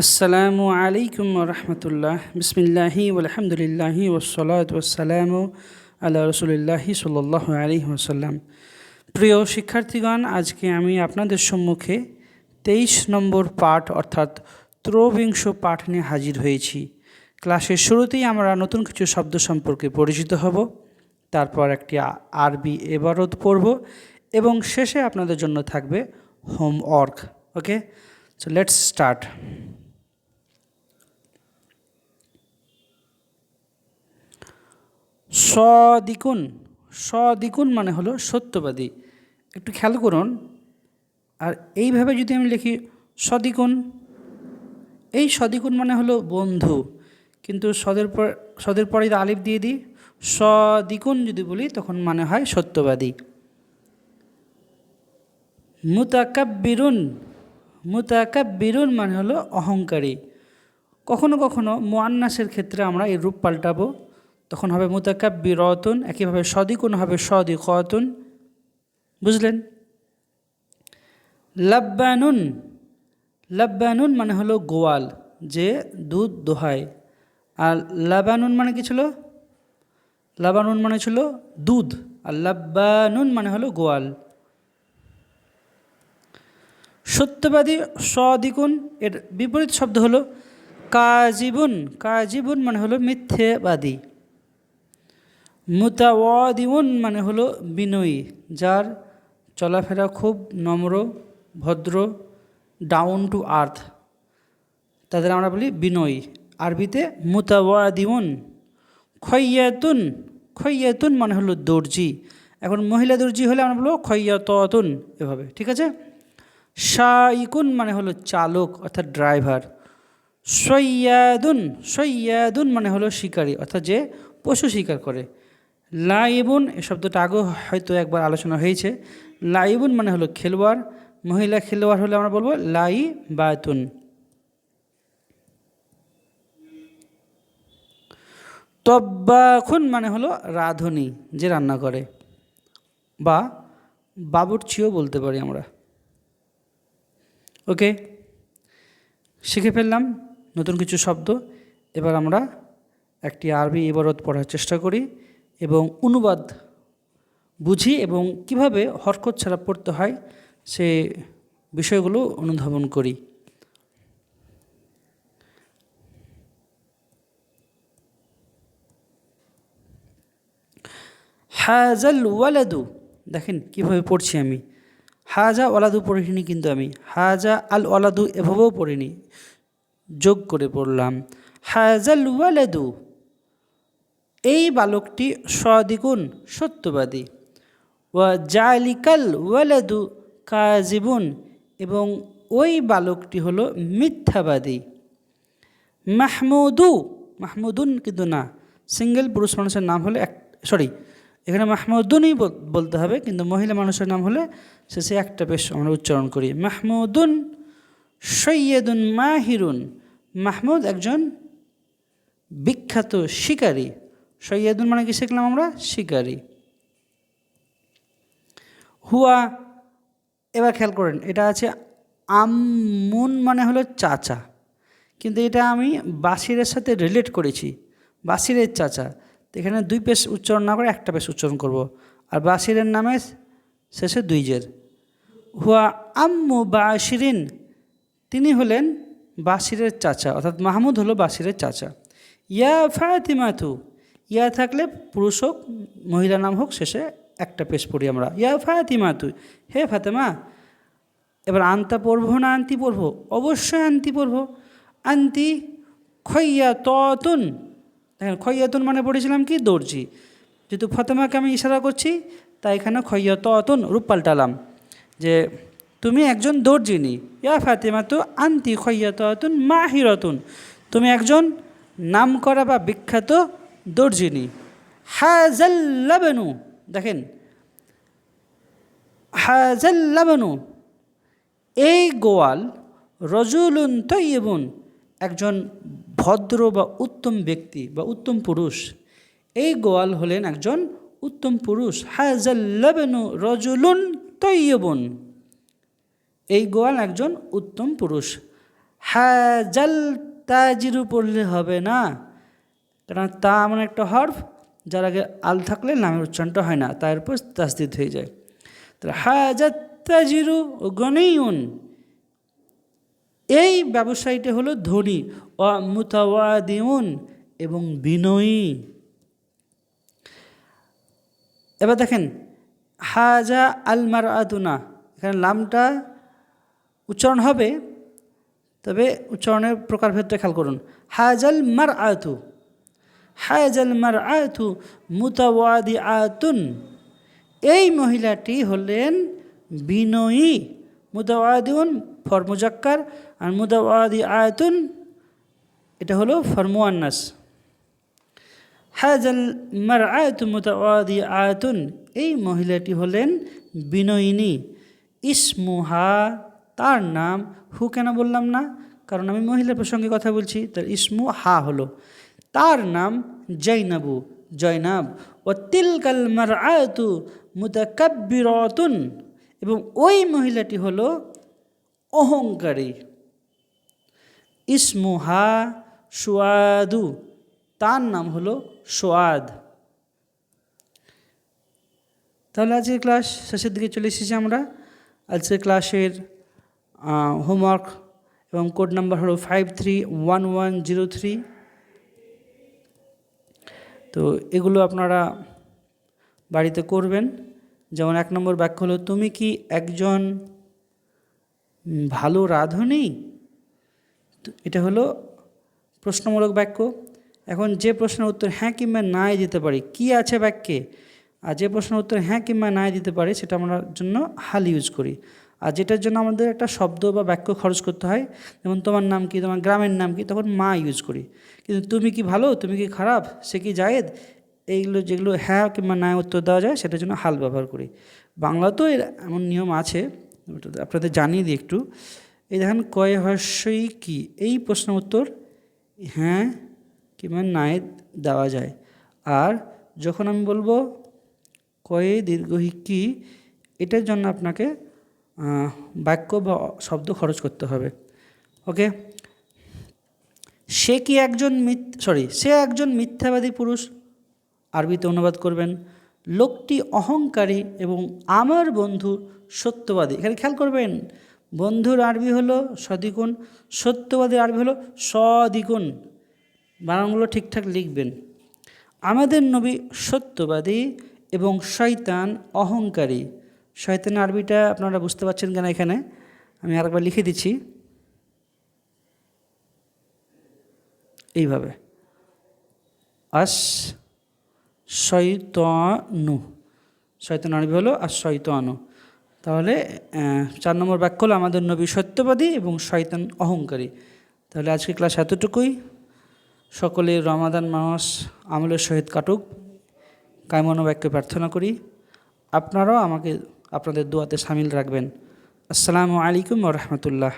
আসসালামু আলাইকুম রহমতুল্লাহ। বিসমিল্লাহি আলহামদুলিল্লাহি ওসলাত ওসালাম আল্লাহ রসুলিল্লাহি সাল্লাহ আলহি ওসাল্লাম প্রিয় শিক্ষার্থীগণ, আজকে আমি আপনাদের সম্মুখে তেইশ নম্বর পাঠ অর্থাৎ ত্রবিংশ পাঠ নিয়ে হাজির হয়েছি। ক্লাসের শুরুতেই আমরা নতুন কিছু শব্দ সম্পর্কে পরিচিত হব, তারপর একটি আরবি এবারত পড়ব এবং শেষে আপনাদের জন্য থাকবে homework, okay? So let's start সদিকুন সদিকুন মানে হলো সত্যবাদী। একটু খেয়াল করুন। আর এইভাবে যদি আমি লিখি সদিকুন, এই সদিকুন মানে হলো বন্ধু। কিন্তু সদের পর, সদের পরে আলিফ দিয়ে দিই, সদিকুন যদি বলি, তখন মানে হয় সত্যবাদী। মুতাকাব্বিরুন মুতাকাব্বিরুন মানে হলো অহংকারী। কখনো কখনো মোয়ান্নাসের ক্ষেত্রে আমরা এই রূপ পাল্টাবো। তখন হবে মুতাকাব্বিরতুন, একইভাবে সদিকুন হবে সদিকতুন। বুঝলেন? লাব্বানুন লাব্বানুন মানে হলো গোয়াল, যে দুধ দোহায়। আর লাবানুন মানে কি ছিল? লাবানুন মানে ছিল দুধ, আর লাব্বানুন মানে হলো গোয়াল। সত্যবাদী সদিকুন, এর বিপরীত শব্দ হলো কাজিবুন কাজিবুন মানে হলো মিথ্যেবাদী। মুতাওয়াদিউন মানে হলো বিনয়ী, যার চলাফেরা খুব নম্র, ভদ্র ডাউন টু আর্থ তাদের আমরা বলি বিনয়ী। আরবিতে মুতাওয়াদিউন, খৈয়াতুন খৈয়াতুন মানে হলো দর্জি। এখন মহিলা দর্জি হলে আমরা বলব খৈয়াতুন এভাবে, ঠিক আছে? শাইকুন মানে হলো চালক, অর্থাৎ ড্রাইভার সৈয়াদুন সৈয়াদুন মানে হলো শিকারী, অর্থাৎ যে পশু শিকার করে। লাইবুন এই শব্দটা আগেও হয়তো একবার আলোচনা হয়েছে। লাইবুন মানে হলো খেলোয়াড়, মহিলা খেলোয়াড় হলে আমরা বলব লাই বাতুন তব্বাখুন মানে হলো রাঁধুনি, যে রান্না করে। বা বাবুর্চিও বলতে পারি আমরা। ওকে, শিখে ফেললাম নতুন কিছু শব্দ। এবার আমরা একটি আরবি ইবারত পড়ার চেষ্টা করি। এবং অনুবাদ বুঝি এবং কীভাবে হরকত ছাড়া পড়তে হয় সে বিষয়গুলো অনুধাবন করি। হাজাল ওয়ালাদু, দেখেন কীভাবে পড়ছি আমি। হাজা ওয়ালাদু পড়িনি কিন্তু আমি। হাজা আল ওয়ালাদু এভাবেও পড়িনি। যোগ করে পড়লাম। হাজাল ওয়ালাদু এই বালকটি সদিগুণ সত্যবাদী। ও জালিকাল ওয়ালাদু কাজিবুন এবং ওই বালকটি হলো মিথ্যাবাদী। মাহমুদু, মাহমুদুন কিন্তু না, সিঙ্গেল পুরুষ মানুষের নাম হলে এক, সরি, এখানে মাহমুদুনই বলতে হবে, কিন্তু মহিলা মানুষের নাম হলে শেষে একটা বেশ আমরা উচ্চারণ করি। মাহমুদুন সৈয়দুন মাহিরুন। মাহমুদ একজন বিখ্যাত শিকারী। সৈয়দুন মানে কি শিখলাম আমরা? শিকারী। হুয়া, এবার খেয়াল করেন, এটা আছে আমুন মানে হলো চাচা। কিন্তু এটা আমি বাসিরের সাথে রিলেট করেছি, বাসিরের চাচা। এখানে দুই পেশ উচ্চারণ না করে একটা পেশ উচ্চারণ করব। আর বাসিরের নামে শেষে দুই জের হুয়া আম্মু বাসিরিন তিনি হলেন বাসিরের চাচা, অর্থাৎ মাহমুদ হলো বাসিরের চাচা। ইয়া ফাতিমাতু ইয়া থাকলে পুরুষ হোক, মহিলা নাম হোক, শেষে একটা পেশ পড়ি আমরা। ইয়া ফাতিমাতু হে ফাতেমা, এবার আন্তা পড়ব না আন্তি পড়ব? অবশ্যই আন্তি পড়ব। আন্তি খৈয়া ততুন দেখেন খৈয়াতুন মানে পড়েছিলাম কি? দর্জি। যেহেতু ফতেমাকে আমি ইশারা করছি, তাই এখানে খৈয়া ততুন রূপ পাল্টালাম। যে তুমি একজন দর্জিনী। ইয়া ফাতেমা তো আন্তি খৈয়া ততুন মাহিরতুন। তুমি একজন নামকরা বা বিখ্যাত দর্জিনী। হাজাল্লাবেনু দেখেন। হাজাল্লাবেনু এই গোয়াল রজুলুন তৈবুন একজন ভদ্র বা উত্তম ব্যক্তি বা উত্তম পুরুষ। এই গোয়াল হলেন একজন উত্তম পুরুষ। হাজাল্লাবেনু রজুলুন তৈবুন এই গোয়াল একজন উত্তম পুরুষ। হাজাল তাজিরু পড়লে হবে না। কারণ তা এমন একটা হরফ যার আগে আল থাকলে নামের উচ্চারণটা হয় না, তার উপর তাসদিদ হয়ে যায়। তাহলে হাজাত তাজিরু গনেইউন এই ব্যবসায়ীটা হলো ধনী ও মুতাওয়াদিউন এবং বিনয়ী। এবার দেখেন, হাজা আল মার আতুনা এখানে লামটা উচ্চারণ হবে, তবে উচ্চারণের প্রকারভেদটা খেয়াল করুন। হাজাল মার আতু হাজাল মার আতু মুতাওয়াদি আতুন এই মহিলাটি হলেন বিনয়ী, মুতাওয়াদিউন ফর মুজাক্কার আর মুতাওয়াদি আয়াতুন এটা হলো ফরমুয়ান্নাস। হাজাল মার আয়তু মুতাওয়াদি আয়াতুন এই মহিলাটি হলেন বিনয়িনী। ইসমুহা, তার নাম হু কেন বললাম না? কারণ আমি মহিলার প্রসঙ্গে কথা বলছি, তার ইসমু হা হলো। তার নাম জৈনাবু জয়নাব ও তিলকাল মার আয়তু মুতাকাব্বিরতুন। এবং ওই মহিলাটি হল অহংকারী। ইসমুহা সুয়াদু। তার নাম হলো সোয়াদ। তাহলে আজকের ক্লাস শেষের দিকে চলে এসেছি আমরা। আজকের ক্লাসের হোমওয়ার্ক এবং কোড নাম্বার হলো five three one one zero three তো এগুলো আপনারা বাড়িতে করবেন। যেমন এক নম্বর বাক্য হলো, তুমি কি একজন ভালো রাঁধুনি? তো এটা হলো প্রশ্নমূলক বাক্য। এখন যে প্রশ্নের উত্তর হ্যাঁ কিংবা নাই দিতে পারি, কি আছে বাক্যে? আর যে প্রশ্নের উত্তর হ্যাঁ কিংবা নাই দিতে পারি, সেটা আমরা জন্য হাল ইউজ করি। আর যেটার জন্য আমাদের একটা শব্দ বা বাক্য খরচ করতে হয়, যেমন তোমার নাম কি, তোমার গ্রামের নাম কি, তখন মা ইউজ করি। কিন্তু তুমি কি ভালো, তুমি কি খারাপ, সে কি জায়েদ? এইগুলো যেগুলো হ্যাঁ কিংবা না উত্তর দেওয়া যায়, সেটার জন্য হাল ব্যবহার করি। বাংলাতেও এর এমন নিয়ম আছে, আপনাদের জানিয়ে দিই একটু। এই দেখেন, কয় হর্ষই কি? এই প্রশ্ন উত্তর হ্যাঁ কিংবা নায় দেওয়া যায়। আর যখন আমি বলব কয়ে দীর্ঘহি কি, এটার জন্য আপনাকে বাক্য বা শব্দ খরচ করতে হবে। ওকে সে কি একজন মিথ সরি সে একজন মিথ্যাবাদী পুরুষ? আরবিতে অনুবাদ করবেন, লোকটি অহংকারী এবং আমার বন্ধু সত্যবাদী। এখানে খেয়াল করবেন, বন্ধুর আরবি হলো সদ্বিগুণ, সত্যবাদীর আরবি হলো সদ্বিগুণ। বানানগুলো ঠিকঠাক লিখবেন। আমাদের নবী সত্যবাদী এবং শয়তান অহংকারী। শয়তান আরবিটা আপনারা বুঝতে পারছেন কেন এখানে? আমি আরেকবার লিখে দিচ্ছি। এইভাবে। আস শৈতনু শয়তান আরবি হলো আর শৈতনু তাহলে চার নম্বর বাক্য হলো আমাদের নবী সত্যবাদী এবং শয়তান অহংকারী। তাহলে আজকে ক্লাস এতটুকুই। সকলে রমাদান মাস আমলের সহিত কাটুক। কায়মন বাক্যে প্রার্থনা করি। আপনারাও আমাকে আপনাদের দোয়াতে সামিল রাখবেন। আসসালামু আলাইকুম রহমতুল্লাহ।